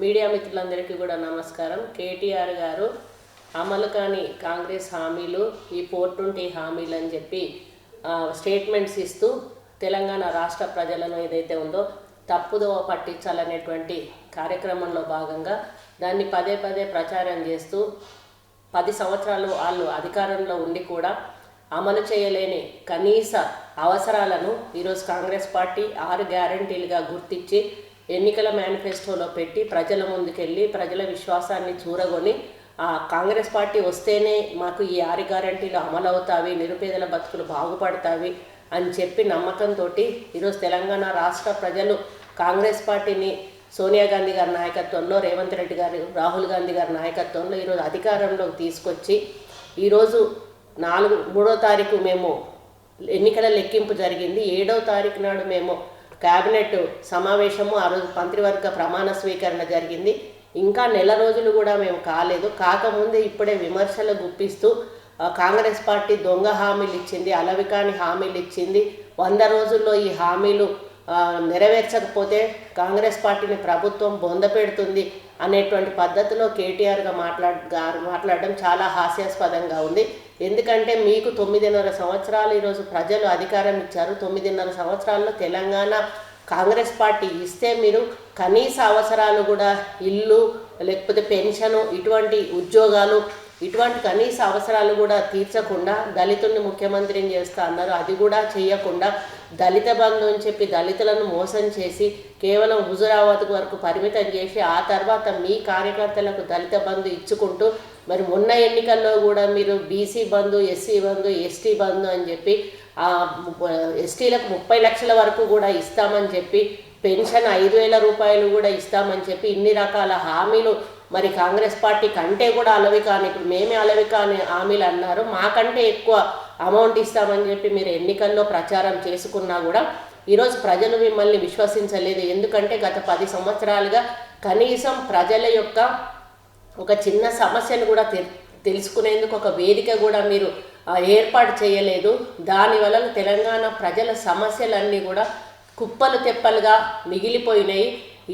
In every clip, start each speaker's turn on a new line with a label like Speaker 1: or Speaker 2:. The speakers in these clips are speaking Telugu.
Speaker 1: మీడియా మిత్రులందరికీ కూడా నమస్కారం. కేటీఆర్ గారు అమలు కాని కాంగ్రెస్ హామీలు ఈ పోర్టుంటి హామీలు అని చెప్పి స్టేట్మెంట్స్ ఇస్తూ తెలంగాణ రాష్ట్ర ప్రజలను ఏదైతే ఉందో తప్పుదోవ పట్టించాలనేటువంటి కార్యక్రమంలో భాగంగా దాన్ని పదే పదే ప్రచారం చేస్తూ పది సంవత్సరాలు వాళ్ళు అధికారంలో ఉండి కూడా అమలు చేయలేని కనీస అవసరాలను ఈరోజు కాంగ్రెస్ పార్టీ ఆరు గ్యారంటీలుగా గుర్తించి ఎన్నికల మేనిఫెస్టోలో పెట్టి ప్రజల ముందుకెళ్ళి ప్రజల విశ్వాసాన్ని చూరగొని ఆ కాంగ్రెస్ పార్టీ వస్తేనే మాకు ఈ ఆరు గ్యారంటీలు అమలవుతావి నిరుపేదల బతుకులు బాగుపడతావి అని చెప్పి నమ్మకంతో ఈరోజు తెలంగాణ రాష్ట్ర ప్రజలు కాంగ్రెస్ పార్టీని సోనియా గాంధీ గారి నాయకత్వంలో రేవంత్ రెడ్డి గారు రాహుల్ గాంధీ గారి నాయకత్వంలో ఈరోజు అధికారంలోకి తీసుకొచ్చి ఈరోజు నాలుగు మూడో తారీఖు మేము ఎన్నికల లెక్కింపు జరిగింది. ఏడో తారీఖు నాడు మేము క్యాబినెట్ సమావేశము ఆ రోజు మంత్రివర్గ ప్రమాణ స్వీకరణ జరిగింది. ఇంకా నెల రోజులు కూడా మేము కాలేదు. కాకముందే ఇప్పుడే విమర్శలు గుప్పిస్తూ కాంగ్రెస్ పార్టీ దొంగ హామీలు ఇచ్చింది అలవికాని హామీలు ఇచ్చింది. వంద రోజుల్లో ఈ హామీలు నెరవేర్చకపోతే కాంగ్రెస్ పార్టీని ప్రభుత్వం బొంద పెడుతుంది అనేటువంటి పద్ధతిలో కేటీఆర్గా మాట్లాడ మాట్లాడడం చాలా హాస్యాస్పదంగా ఉంది. ఎందుకంటే మీకు తొమ్మిదిన్నర సంవత్సరాలు ఈరోజు ప్రజలు అధికారం ఇచ్చారు. తొమ్మిదిన్నర సంవత్సరాల్లో తెలంగాణ కాంగ్రెస్ పార్టీ ఇస్తే మీరు కనీస అవసరాలు కూడా ఇల్లు లేకపోతే పెన్షను ఇటువంటి ఉద్యోగాలు ఇటువంటి కనీస అవసరాలు కూడా తీర్చకుండా దళితుల్ని ముఖ్యమంత్రిని చేస్తా అన్నారు. అది కూడా చేయకుండా దళిత బంధు అని చెప్పి దళితులను మోసం చేసి కేవలం హుజురాబాద్ వరకు పరిమితం చేసి ఆ తర్వాత మీ కార్యకర్తలకు దళిత బంధు ఇచ్చుకుంటూ మరి మొన్న ఎన్నికల్లో కూడా మీరు BC Bandhu SC Bandhu ST Bandhu అని చెప్పి ఆ ఎస్టీలకు ముప్పై లక్షల వరకు కూడా ఇస్తామని చెప్పి పెన్షన్ ఐదు వేల రూపాయలు కూడా ఇస్తామని చెప్పి ఇన్ని రకాల హామీలు మరి కాంగ్రెస్ పార్టీ కంటే కూడా అలవి కాని ఇప్పుడు మేమే అలవి కాని హామీలు అన్నారు. మాకంటే ఎక్కువ అమౌంట్ ఇస్తామని చెప్పి మీరు ఎన్నికల్లో ప్రచారం చేసుకున్నా కూడా ఈరోజు ప్రజలు మిమ్మల్ని విశ్వసించలేదు. ఎందుకంటే గత పది సంవత్సరాలుగా కనీసం ప్రజల యొక్క ఒక చిన్న సమస్యను కూడా తెలుసుకునేందుకు ఒక వేదిక కూడా మీరు ఏర్పాటు చేయలేదు. దానివల్ల తెలంగాణ ప్రజల సమస్యలన్నీ కూడా కుప్పలు తెప్పలుగా మిగిలిపోయినాయి.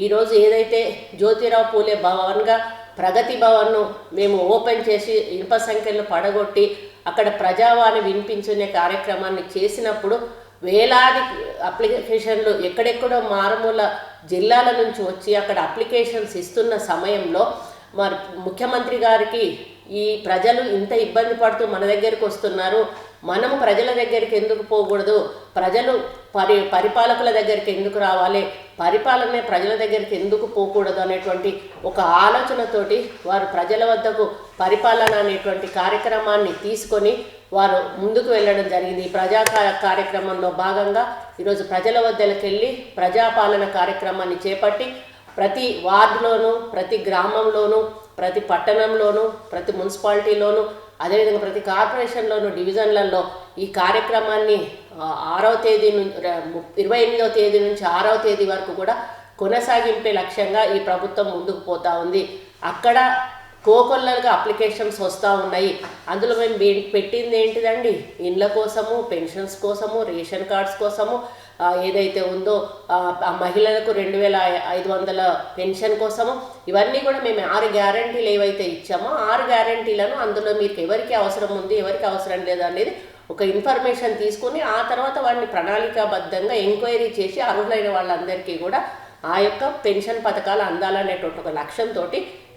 Speaker 1: ఈరోజు ఏదైతే జ్యోతిరావు పూలే భవన్గా ప్రగతి భవన్ను మేము ఓపెన్ చేసి ఇనుప సంఖ్యలను పడగొట్టి అక్కడ ప్రజావాణి వినిపించునే కార్యక్రమాన్ని చేసినప్పుడు వేలాది అప్లికేషన్లు ఎక్కడెక్కడో మారుమూల జిల్లాల నుంచి వచ్చి అక్కడ అప్లికేషన్స్ ఇస్తున్న సమయంలో మరి ముఖ్యమంత్రి గారికి ఈ ప్రజలు ఇంత ఇబ్బంది పడుతూ మన దగ్గరికి వస్తున్నారు మనము ప్రజల దగ్గరికి ఎందుకు పోకూడదు ప్రజలు పరి పరిపాలకుల దగ్గరికి ఎందుకు రావాలి? పరిపాలనే ప్రజల దగ్గరికి ఎందుకు పోకూడదు అనేటువంటి ఒక ఆలోచనతోటి వారు ప్రజల వద్దకు పరిపాలన అనేటువంటి కార్యక్రమాన్ని తీసుకొని వారు ముందుకు వెళ్ళడం జరిగింది. ఈ ప్రజా కార్యక్రమంలో భాగంగా ఈరోజు ప్రజల వద్దలకు వెళ్ళి ప్రజాపాలన కార్యక్రమాన్ని చేపట్టి ప్రతి వార్డులోనూ ప్రతి గ్రామంలోనూ ప్రతి పట్టణంలోనూ ప్రతి మున్సిపాలిటీలోనూ అదేవిధంగా ప్రతి కార్పొరేషన్లోనూ డివిజన్లలో ఈ కార్యక్రమాన్ని ఆరవ తేదీ నుంచి ఇరవై ఎనిమిదవ తేదీ నుంచి ఆరవ తేదీ వరకు కూడా కొనసాగింపే లక్ష్యంగా ఈ ప్రభుత్వం ముందుకు పోతా ఉంది. అక్కడ కోకొల్లలుగా అప్లికేషన్స్ వస్తూ ఉన్నాయి. అందులో మేము పెట్టింది ఏంటిదండి? ఇండ్ల కోసము పెన్షన్స్ కోసము రేషన్ కార్డ్స్ కోసము ఏదైతే ఉందో మహిళలకు రెండు వేల ఐదు వందల పెన్షన్ కోసము ఇవన్నీ కూడా మేము ఆరు గ్యారంటీలు ఏవైతే ఇచ్చామో ఆరు గ్యారంటీలను అందులో మీకు ఎవరికి అవసరం ఉంది ఎవరికి అవసరం లేదు అనేది ఒక ఇన్ఫర్మేషన్ తీసుకుని ఆ తర్వాత వాడిని ప్రణాళికాబద్ధంగా ఎంక్వైరీ చేసి అర్హులైన వాళ్ళందరికీ కూడా ఆ యొక్క పెన్షన్ పథకాలు అందాలనేటువంటి ఒక లక్ష్యంతో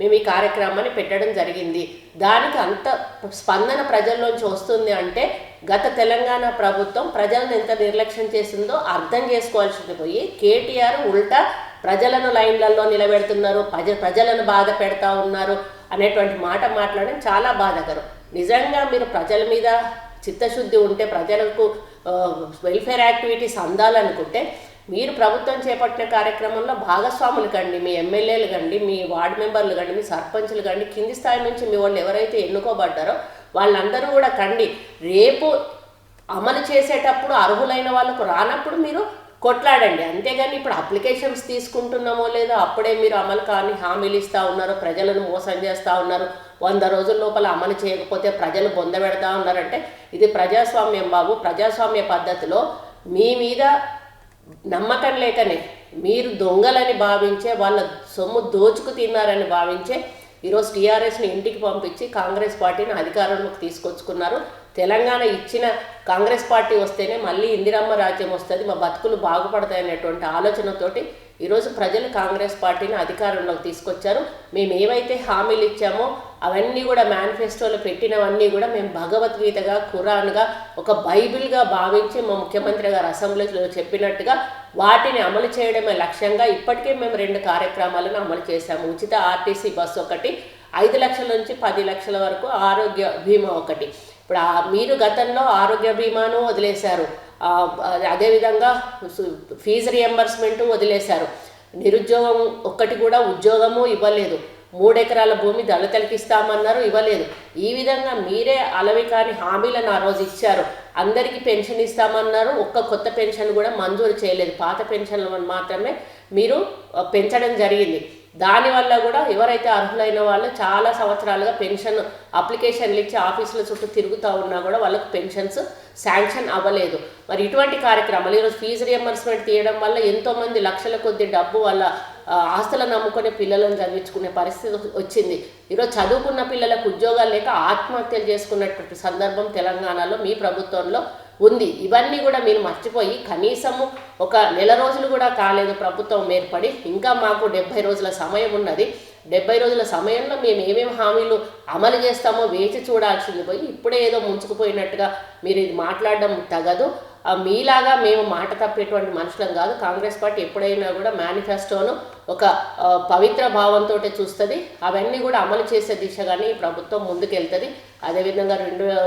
Speaker 1: మేము ఈ కార్యక్రమాన్ని పెట్టడం జరిగింది. దానికి అంత స్పందన ప్రజల్లోంచి వస్తుంది అంటే గత తెలంగాణ ప్రభుత్వం ప్రజలను ఎంత నిర్లక్ష్యం చేసిందో అర్థం చేసుకోవాల్సింది పోయి కేటీఆర్ ఉల్టా ప్రజలను లైన్లలో నిలబెడుతున్నారు ప్రజ ప్రజలను బాధ పెడతా ఉన్నారు అనేటువంటి మాట మాట్లాడడం చాలా బాధకరం. నిజంగా మీరు ప్రజల మీద చిత్తశుద్ధి ఉంటే ప్రజలకు వెల్ఫేర్ యాక్టివిటీస్ అందాలనుకుంటే మీరు ప్రభుత్వం చేపట్టిన కార్యక్రమంలో భాగస్వాములు కండి మీ ఎమ్మెల్యేలు కండి మీ వార్డు మెంబర్లు కండి మీ సర్పంచులు కండి కింది స్థాయి నుంచి మీ వాళ్ళు ఎవరైతే ఎన్నుకోబడ్డారో వాళ్ళందరూ కూడా కండి. రేపు అమలు చేసేటప్పుడు అర్హులైన వాళ్ళకు రానప్పుడు మీరు కొట్లాడండి. అంతేగాని ఇప్పుడు అప్లికేషన్స్ తీసుకుంటున్నామో లేదో అప్పుడే మీరు అమలు కాని హామీలు ఇస్తూ ఉన్నారు ప్రజలను మోసం చేస్తూ ఉన్నారు వంద రోజుల లోపల అమలు చేయకపోతే ప్రజలు బొంద పెడతా ఉన్నారంటే ఇది ప్రజాస్వామ్యం బాబు. ప్రజాస్వామ్య పద్ధతిలో మీ మీద నమ్మకం లేకనే మీరు దొంగలని భావించే వాళ్ళ సొమ్ము దోచుకు తిన్నారని భావించే ఈరోజు టీఆర్ఎస్ని ఇంటికి పంపించి కాంగ్రెస్ పార్టీని అధికారంలోకి తీసుకొచ్చుకున్నారు. తెలంగాణ ఇచ్చిన కాంగ్రెస్ పార్టీ వస్తేనే మళ్ళీ ఇందిరమ్మ రాజ్యం వస్తుంది మా బతుకులు బాగుపడతాయి అనేటువంటి ఆలోచనతోటి ఈరోజు ప్రజలు కాంగ్రెస్ పార్టీని అధికారంలోకి తీసుకొచ్చారు. మేము ఏవైతే హామీలు ఇచ్చామో అవన్నీ కూడా మేనిఫెస్టోలో పెట్టినవన్నీ కూడా మేము భగవద్గీతగా ఖురాన్గా ఒక బైబిల్గా భావించి మా ముఖ్యమంత్రి గారు అసెంబ్లీలో చెప్పినట్టుగా వాటిని అమలు చేయడమే లక్ష్యంగా ఇప్పటికే మేము రెండు కార్యక్రమాలను అమలు చేశాము. ఉచిత ఆర్టీసీ బస్సు ఒకటి ఐదు లక్షల నుంచి పది లక్షల వరకు ఆరోగ్య బీమా ఒకటి. ఇప్పుడు మీరు గతంలో ఆరోగ్య బీమాను వదిలేశారు. అదేవిధంగా ఫీజు రియంబర్స్మెంట్ వదిలేశారు. నిరుద్యోగం ఒక్కటి కూడా ఉద్యోగము ఇవ్వలేదు. మూడెకరాల భూమి దళితులకి ఇస్తామన్నారు ఇవ్వలేదు. ఈ విధంగా మీరే అలవి కాని హామీలను ఆ రోజు ఇచ్చారు. అందరికీ పెన్షన్ ఇస్తామన్నారు ఒక్క కొత్త పెన్షన్ కూడా మంజూరు చేయలేదు. పాత పెన్షన్లు మాత్రమే మీరు పెంచడం జరిగింది. దానివల్ల కూడా ఎవరైతే అర్హులైన వాళ్ళు చాలా సంవత్సరాలుగా పెన్షన్ అప్లికేషన్లు ఇచ్చి ఆఫీసుల చుట్టూ తిరుగుతూ ఉన్నా కూడా వాళ్ళకు పెన్షన్స్ శాంక్షన్ అవ్వలేదు. మరి ఇటువంటి కార్యక్రమాలు ఈరోజు ఫీజు రియంబర్స్మెంట్ తీయడం వల్ల ఎంతోమంది లక్షల కొద్ది డబ్బు వాళ్ళ ఆస్తులను నమ్ముకునే పిల్లలను చదివించుకునే పరిస్థితి వచ్చింది. ఈరోజు చదువుకున్న పిల్లలకు ఉద్యోగాలు లేక ఆత్మహత్యలు చేసుకున్నటువంటి సందర్భం తెలంగాణలో మీ ప్రభుత్వంలో ఉంది. ఇవన్నీ కూడా మీరు మర్చిపోయి కనీసము ఒక నెల రోజులు కూడా కాలేదు ప్రభుత్వం ఏర్పడి ఇంకా మాకు డెబ్బై రోజుల సమయం ఉన్నది. డెబ్బై రోజుల సమయంలో మేము ఏమేమి హామీలు అమలు చేస్తామో వేచి చూడాల్సింది పోయి ఇప్పుడే ఏదో ముంచుకుపోయినట్టుగా మీరు ఇది మాట్లాడడం తగదు. మీలాగా మేము మాట తప్పేటువంటి మనుషులం కాదు. కాంగ్రెస్ పార్టీ ఎప్పుడైనా కూడా మేనిఫెస్టోను ఒక పవిత్ర భావంతో చూస్తుంది. అవన్నీ కూడా అమలు చేసే దిశగానే ఈ ప్రభుత్వం ముందుకెళ్తుంది. అదేవిధంగా రెండు